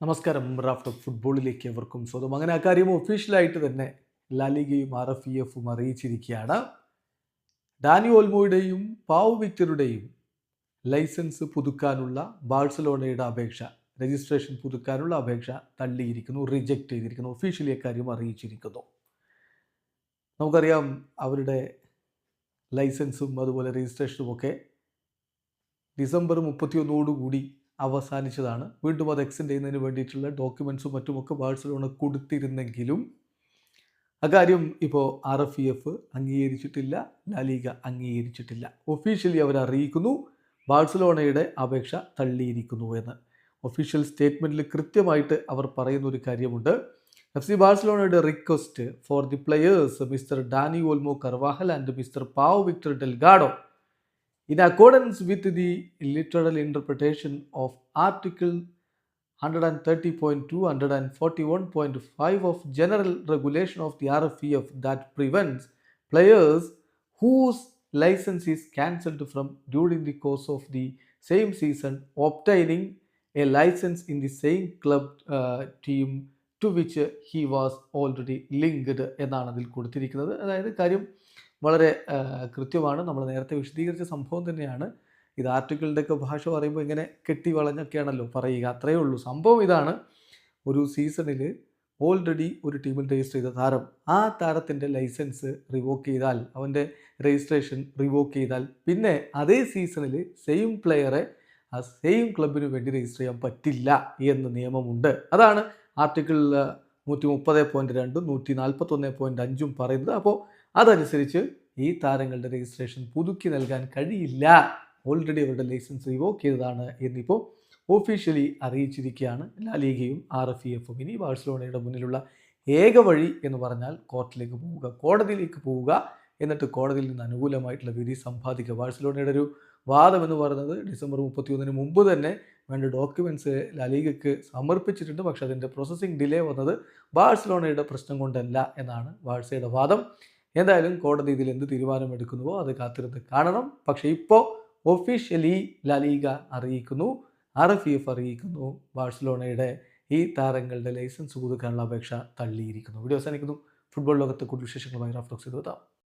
നമസ്കാരം. റാഫ്റ്റർ ഫുട്ബോളിലേക്ക് എവർക്കും സ്വന്തം അങ്ങനെ ആ കാര്യം ഒഫീഷ്യലായിട്ട് തന്നെ ലാലിഗയും ആർ എഫ് ഇ എഫും അറിയിച്ചിരിക്കുകയാണ്. ഡാനി ഓൽമോയുടെയും പാവ് വിക്ടറുടെയും ലൈസൻസ് പുതുക്കാനുള്ള ബാഴ്സലോണയുടെ അപേക്ഷ രജിസ്ട്രേഷൻ പുതുക്കാനുള്ള അപേക്ഷ തള്ളിയിരിക്കുന്നു റിജക്റ്റ് ചെയ്തിരിക്കുന്നു ഒഫീഷ്യലി അക്കാര്യം അറിയിച്ചിരിക്കുന്നു. നമുക്കറിയാം അവരുടെ ലൈസൻസും അതുപോലെ രജിസ്ട്രേഷനും ഒക്കെ ഡിസംബർ മുപ്പത്തിയൊന്നോടുകൂടി അവസാനിച്ചതാണ്. വീണ്ടും അത് എക്സ്റ്റെൻഡ് ചെയ്യുന്നതിന് വേണ്ടിയിട്ടുള്ള ഡോക്യുമെൻസും മറ്റുമൊക്കെ ബാഴ്സലോണ കൊടുത്തിരുന്നെങ്കിലും അക്കാര്യം ഇപ്പോൾ ആർ എഫ് ഇ എഫ് അംഗീകരിച്ചിട്ടില്ല. ലാലിക അംഗീകരിച്ചിട്ടില്ല ഒഫീഷ്യലി അവർ അറിയിക്കുന്നു ബാഴ്സലോണയുടെ അപേക്ഷ തള്ളിയിരിക്കുന്നു എന്ന്. ഒഫീഷ്യൽ സ്റ്റേറ്റ്മെന്റിൽ കൃത്യമായിട്ട് അവർ പറയുന്ന ഒരു കാര്യമുണ്ട്. എഫ് സി ബാഴ്സലോണയുടെ request for the players mister Dani Olmo Carvajal and mister Pau Victor Delgado in accordance with the literal interpretation of Article 130.2 141.5 of General Regulation of the RFEF that prevents players whose license is cancelled from during the course of the same season obtaining a license in the same club uh, team to which he was already linked എന്നാണ് അതിൽ കൊടുത്തിരിക്കുന്നത് അതായത് കാര്യം വളരെ കൃത്യമാണ്. നമ്മൾ നേരത്തെ വിശദീകരിച്ച സംഭവം തന്നെയാണ്. ഇത് ആർട്ടിക്കിളുടെയൊക്കെ ഭാഷ പറയുമ്പോൾ ഇങ്ങനെ കെട്ടി വളഞ്ഞൊക്കെയാണല്ലോ പറയുക. അത്രയേ ഉള്ളൂ. സംഭവം ഇതാണ്. ഒരു സീസണിൽ ഓൾറെഡി ഒരു ടീമിൽ രജിസ്റ്റർ ചെയ്ത താരം ആ താരത്തിന്റെ ലൈസൻസ് റിവോക്ക് ചെയ്താൽ അവന്റെ രജിസ്ട്രേഷൻ റിവോക്ക് ചെയ്താൽ പിന്നെ അതേ സീസണിൽ സെയിം പ്ലെയറെ ആ സെയിം ക്ലബിന് വേണ്ടി രജിസ്റ്റർ ചെയ്യാൻ പറ്റില്ല എന്ന് നിയമമുണ്ട്. അതാണ് ആർട്ടിക്കിൾ നൂറ്റി മുപ്പത് പോയിന്റ് രണ്ടും നൂറ്റി നാൽപ്പത്തൊന്ന് പോയിന്റ് അഞ്ചും പറയുന്നത്. അപ്പോൾ അതനുസരിച്ച് ഈ താരങ്ങളുടെ രജിസ്ട്രേഷൻ പുതുക്കി നൽകാൻ കഴിയില്ല. ഓൾറെഡി അവരുടെ ലൈസൻസ് റിവോക്ക് ചെയ്തതാണ് എന്നിപ്പോൾ ഒഫീഷ്യലി അറിയിച്ചിരിക്കുകയാണ്. ലാലീഗയും ആർ എഫ് ഇ എഫും. ഇനി ബാഴ്സലോണയുടെ മുന്നിലുള്ള ഏക വഴി എന്ന് പറഞ്ഞാൽ കോർട്ടിലേക്ക് പോവുക കോടതിയിലേക്ക് പോവുക എന്നിട്ട് കോടതിയിൽ നിന്ന് അനുകൂലമായിട്ടുള്ള വിധി സമ്പാദിക്കുക. ബാഴ്സലോണയുടെ ഒരു വാദം എന്ന് പറയുന്നത് ഡിസംബർ മുപ്പത്തിയൊന്നിന് മുമ്പ് തന്നെ വേണ്ട ഡോക്യുമെന്റ്സ് ലാലീഗയ്ക്ക് സമർപ്പിച്ചിട്ടുണ്ട്. പക്ഷേ അതിന്റെ പ്രോസസ്സിംഗ് ഡിലേ വന്നത് ബാഴ്സലോണയുടെ പ്രശ്നം കൊണ്ടല്ല എന്നാണ് ബാഴ്സയുടെ വാദം. എന്തായാലും കോടതി ഇതിൽ എന്ത് തീരുമാനമെടുക്കുന്നുവോ അത് കാത്തിരുന്ന് കാണണം. പക്ഷേ ഇപ്പോൾ ഒഫീഷ്യലി ലാലീഗ അറിയിക്കുന്നു. ആർ എഫ് എഫ് അറിയിക്കുന്നു. ബാഴ്സലോണയുടെ ഈ താരങ്ങളുടെ ലൈസൻസ് പുതുക്കാനുള്ള അപേക്ഷ തള്ളിയിരിക്കുന്നു. വീഡിയോ അവസാനിക്കുന്നു. ഫുട്ബോൾ ലോകത്തെ കൂടുതൽ വിശേഷങ്ങളുമായി റഫ്ലോക്സ് ചെയ്തു